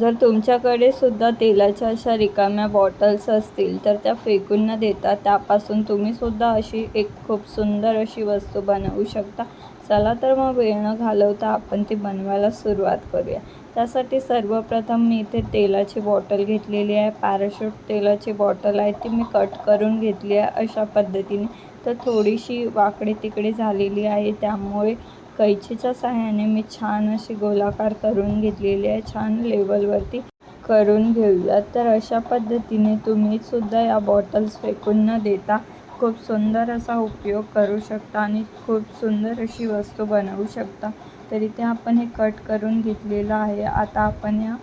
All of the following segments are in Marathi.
जर तुमच्याकडे सुद्धा तेलाच्या अशा रिकाम्या बॉटल्स असतील तर त्या फेकून न देता त्यापासून तुम्ही सुद्धा अशी एक खूप सुंदर अशी वस्तू बनवू शकता. चला तर मग वेळ न घालवता आपण ती बनवायला सुरुवात करूया. त्यासाठी सर्वप्रथम मी इथे तेलाची बॉटल घेतलेली आहे. पॅराशूट तेलाची बॉटल आहे. ती मी कट करून घेतली आहे अशा पद्धतीने. तर थोडीशी वाकडी तिकडे झालेली आहे. त्यामुळे कैचीच्या सहाय्याने मी छान अशी गोलाकार करून घेतलेली आहे. छान लेवलवरती करून घेऊया. तर अशा पद्धतीने तुम्ही सुद्धा या बॉटल्स फेकून न देता खूप सुंदर असा उपयोग करू शकता आणि खूप सुंदर अशी वस्तू बनवू शकता. तर इथे आपण हे कट करून घेतलेलं आहे. आता आपण या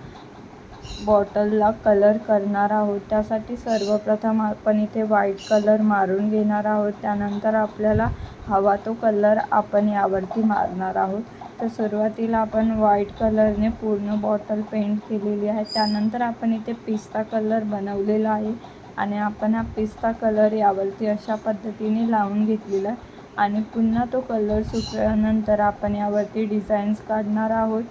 बॉटलला कलर करणार आहोत. त्यासाठी सर्वप्रथम आपण इथे व्हाईट कलर मारून घेणार आहोत. त्यानंतर आपल्याला हवा तो कलर आपण यावरती मारणार आहोत. तर सुरुवातीला आपण व्हाईट कलरने पूर्ण बॉटल पेंट केलेली आहे. त्यानंतर आपण इथे पिस्ता कलर बनवलेला आहे आणि आपण हा पिस्ता कलर यावरती अशा पद्धतीने लावून घेतलेला आहे. आणि पुन्हा तो कलर सुकल्यानंतर आपण यावरती डिझाईन्स काढणार आहोत.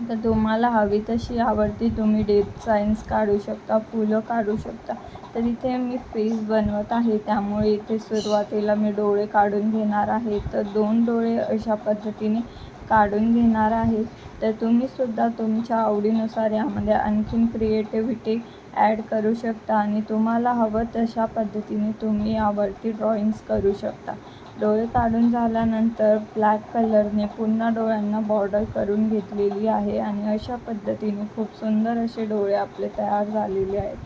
तर तुम्हाला हवी तशी आवडती तुम्ही डिझाईन्स काढू शकता फुलं काढू शकता. तर इथे मी फेस बनवत आहे त्यामुळे इथे सुरुवातीला मी डोळे काढून घेणार आहे. तर दोन डोळे अशा पद्धतीने काढून घेणार आहे. तर तुम्हीसुद्धा तुमच्या आवडीनुसार यामध्ये आणखीन क्रिएटिव्हिटी ॲड करू शकता आणि तुम्हाला हवं तशा पद्धतीने तुम्ही यावरती ड्रॉइंग्स करू शकता. डोळे काढून झाल्यानंतर ब्लॅक कलरने पुन्हा डोळ्यांना बॉर्डर करून घेतलेली आहे आणि अशा पद्धतीने खूप सुंदर असे डोळे आपले तयार झालेले आहेत.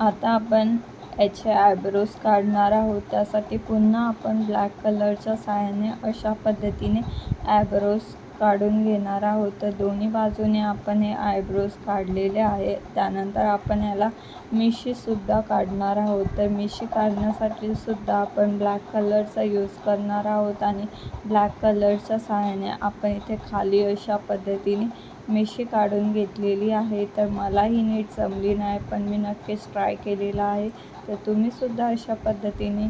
आता आपण याचे आयब्रोज काढणार आहोत. त्यासाठी पुन्हा आपण ब्लॅक कलरच्या साहाय्याने अशा पद्धतीने आयब्रोज काढून घेणार आहोत. तर दोन्ही बाजूने आपण हे आयब्रोज काढलेले आहे त्यानंतर आपण याला मिशीसुद्धा काढणार आहोत. तर मिशी काढण्यासाठी सुद्धा आपण ब्लॅक कलरचा यूज करणार आहोत आणि ब्लॅक कलरच्या सहाय्याने आपण इथे खाली अशा पद्धतीने मिशी काढून घेतलेली आहे. तर मलाही नीट जमली नाही पण मी नक्कीच ट्राय केलेला आहे. तर तुम्हीसुद्धा अशा पद्धतीने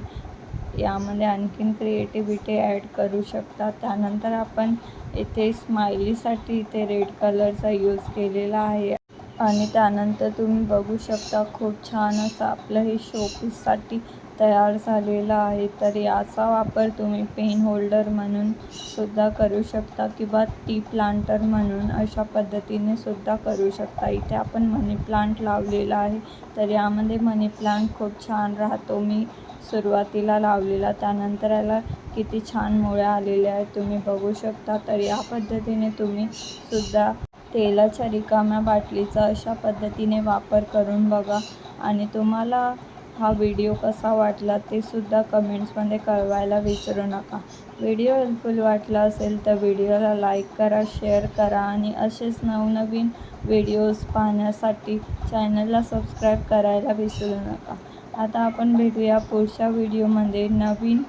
यामध्ये आणखीन क्रिएटिव्हिटी ॲड करू शकता. त्यानंतर आपण इथे स्माइलीसाठी इथे रेड कलरचा यूज केलेला आहे. आणि त्यानंतर तुम्ही बघू शकता खूप छान असं आपलं हे शोपीससाठी तयार झालेला आहे तर याचा वापर तुम्ही पेन होल्डर म्हणून सुद्धा करू शकता किंवा टी प्लांटर म्हणून अशा पद्धतीने सुद्धा करू शकता. इथे आपण मनी प्लांट लावलेला आहे तर यामध्ये मनी प्लांट खूप छान राहतो. मी सुरुवातीला लावलेला त्यानंतर याला किती छान मुळ्या आलेल्या आहेत तुम्ही बघू शकता. तर या पद्धतीने तुम्ही सुद्धा तेलाच्या रिकाम्या बाटलीचा अशा पद्धतीने वापर करून बघा. आणि तुम्हाला व्हिडिओ कसा वाटला ते सुद्धा कमेंट्समध्ये कळवायला विसरू नका. व्हिडिओ हेल्पफुल वाटला असेल तर व्हिडिओला लाईक करा शेअर करा आणि असेच नवनवीन व्हिडिओज पाहण्यासाठी चॅनलला सबस्क्राईब करायला विसरू नका. आता आपण भेटूया पुढच्या व्हिडिओमध्ये. नवीन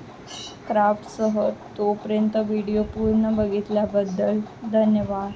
क्राफ्टसह तोपर्यंत व्हिडिओ पूर्ण बघितल्याबद्दल धन्यवाद.